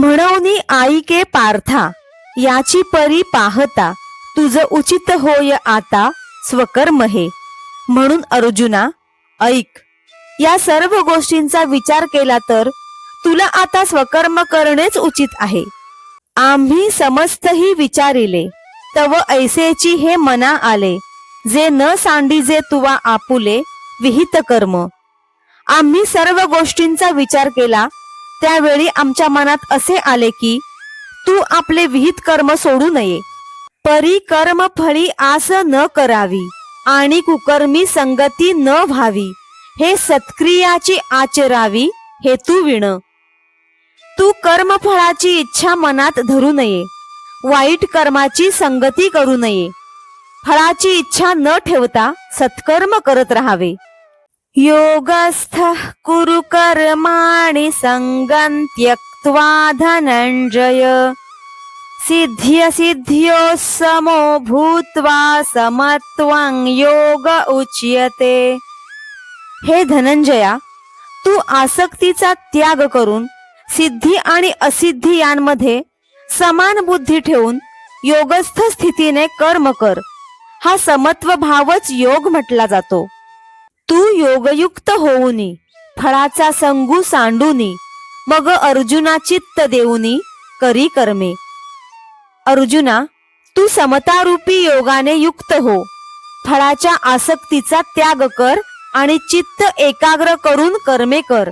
म्हणून आईके पार्था याची परी पाहता तुझ उचित होय आता स्वकर्म हे म्हणून अर्जुना ऐक या सर्व गोष्टींचा विचार केला तर तुला आता स्वकर्म करणेच उचित आहे. आम्ही समस्तही विचारिले तव ऐसेची हे मना आले जे न सांडी जे तुवा आपुले विहित कर्म आम्ही सर्व गोष्टींचा विचार केला त्यावेळी आमच्या मनात असे आले की तू आपले विहित कर्म सोडू नये. परी कर्म फळी आस न करावी आणि कुकर्मी संगती न व्हावी. हे सत्क्रियाची आचरावी हेतू विण. तू कर्मफळाची इच्छा मनात धरू नये. वाईट कर्माची संगती करू नये. फळाची इच्छा न ठेवता सत्कर्म करत राहावे. योगस्थ कुरु कर्माणि सङ्गम् त्यक्त्वा धनंजय सिद्ध्यसिद्ध्योः समो भूत्वा समत्वं योग उच्यते। हे धनंजया तू आसक्तीचा त्याग करून सिद्धी आणि असिद्धी यांमध्ये समान बुद्धी ठेवून योगस्थ स्थितीने कर्म कर. हा समत्व भावच योग म्हटला जातो. तू योगयुक्त होऊनी फळाचा संगू सांडूनी मग अर्जुना चित्त देऊनी करी कर्मे. अर्जुना तू समतारूपी योगाने युक्त हो. फळाच्या आसक्तीचा त्याग कर आणि चित्त एकाग्र करून कर्मे कर.